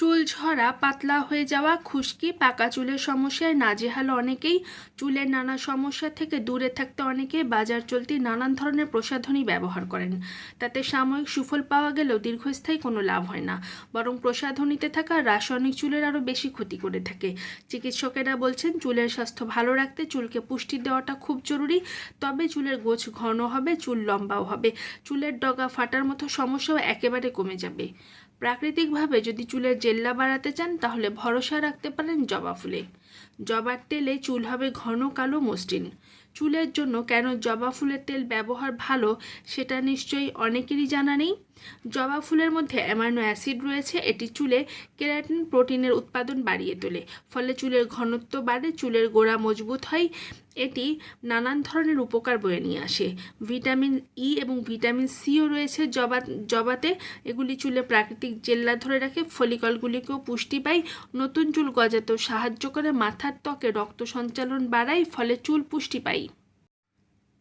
চুল ঝরা পাতলা হয়ে যাওয়া খুশকি, পাকা চুলের সমস্যায় নাজেহাল অনেকেই, চুলের নানা সমস্যা থেকে দূরে থাকতে অনেকে বাজার চলতি নানান ধরনের প্রসাধনী ব্যবহার করেন। তাতে সাময়িক সুফল পাওয়া গেলেও দীর্ঘস্থায়ী কোনো লাভ হয় না। বরং প্রসাধনীতে থাকা রাসায়নিক চুলের আরও বেশি ক্ষতি করে থাকে। চিকিৎসকেরা বলছেন, চুলের স্বাস্থ্য ভালো রাখতে চুলকে পুষ্টি দেওয়াটা খুব জরুরি। তবে চুলের গোছ ঘন হবে, চুল লম্বাও হবে। চুলের ডগা ফাটার মতো সমস্যাও একেবারে কমে যাবে। প্রাকৃতিকভাবে যদি চুলের জেল্লা বাড়াতে চান তাহলে ভরসা রাখতে পারেন জবা ফুলে। জবার তেলে চুল হবে ঘন কালো মসৃণ। চুলের জন্য কেন জবা ফুলের তেল ব্যবহার ভালো সেটা নিশ্চয়ই অনেকেরই জানা নেই। জবা ফুলের মধ্যে অ্যামাইনো অ্যাসিড রয়েছে, এটি চুলে কেরাটিন প্রোটিনের উৎপাদন বাড়িয়ে তোলে, ফলে চুলের ঘনত্ব বাড়ে, চুলের গোড়া মজবুত হয়, এটি নানান ধরনের উপকার বয়ে নিয়ে আসে। ভিটামিন ই এবং ভিটামিন সিও রয়েছে জবা, জবাতে, এগুলি চুলে প্রাকৃতিক জেল্লা ধরে রাখে, ফলিকলগুলিকেও পুষ্টি পায়, নতুন চুল গজাতেও সাহায্য করে মাথার ত্বকে রক্ত সঞ্চালন বাড়ায় ফলে চুল পুষ্টি পায়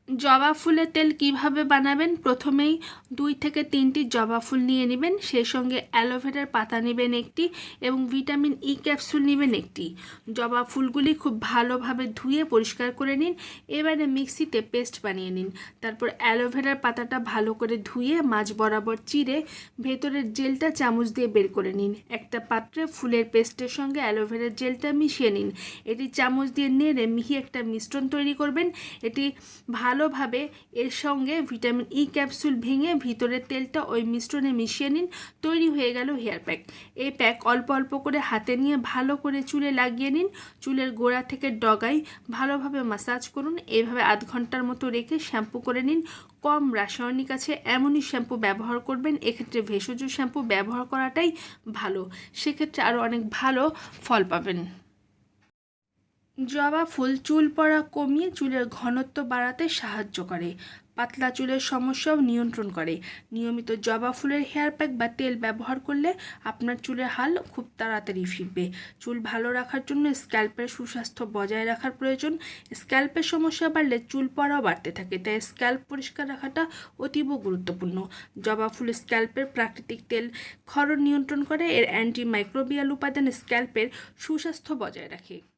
জবা ফুলের তেল কীভাবে বানাবেন? প্রথমেই দুই থেকে তিনটি জবা ফুল নিয়ে নেবেন, সেই সঙ্গে অ্যালোভেরার পাতা নেবেন একটি এবং ভিটামিন ই ক্যাপসুল নেবেন একটি। জবা ফুলগুলি খুব ভালোভাবে ধুয়ে পরিষ্কার করে নিন, এবারে মিক্সিতে পেস্ট বানিয়ে নিন। তারপর অ্যালোভেরার পাতাটা ভালো করে ধুয়ে মাছ বরাবর চিরে ভেতরের জেলটা চামচ দিয়ে বের করে নিন। একটা পাত্রে ফুলের পেস্টের সঙ্গে অ্যালোভেরার জেলটা মিশিয়ে নিন। এটি চামচ দিয়ে নেড়ে মিহি একটা মিশ্রণ তৈরি করবেন। এটি ভালোভাবে এর সঙ্গে ভিটামিন ই ক্যাপসুল ভেঙে ভিতরের তেলটা ওই মিশ্রণে মিশিয়ে নিন, তৈরি হয়ে গেল হেয়ার প্যাক। এই প্যাক অল্প অল্প করে হাতে নিয়ে ভালো করে চুলে লাগিয়ে নিন। চুলের গোড়া থেকে ডগায় ভালোভাবে মাসাজ করুন। এইভাবে আধ ঘণ্টার মতো রেখে শ্যাম্পু করে নিন। কম রাসায়নিক আছে, এমনই শ্যাম্পু ব্যবহার করবেন। এক্ষেত্রে ভেষজ শ্যাম্পু ব্যবহার করাটাই ভালো। সেক্ষেত্রে আরও অনেক ভালো ফল পাবেন। জবা ফুল, চুল পড়া কমিয়ে চুলের ঘনত্ব বাড়াতে সাহায্য করে। পাতলা চুলের সমস্যাও নিয়ন্ত্রণ করে। নিয়মিত জবা ফুলের হেয়ার প্যাক বা তেল ব্যবহার করলে আপনার চুলের হাল খুব তাড়াতাড়ি ফিরবে। চুল ভালো রাখার জন্য স্ক্যাল্পের সুস্বাস্থ্য বজায় রাখার প্রয়োজন। স্ক্যাল্পের সমস্যা বাড়লে চুল পড়াও বাড়তে থাকে, তাই স্ক্যাল্প পরিষ্কার রাখাটা অতীব গুরুত্বপূর্ণ। জবা ফুল স্ক্যাল্পের প্রাকৃতিক তেল ক্ষরণ নিয়ন্ত্রণ করে, এর অ্যান্টি মাইক্রোবিয়াল উপাদান স্ক্যাল্পের সুস্বাস্থ্য বজায় রাখে।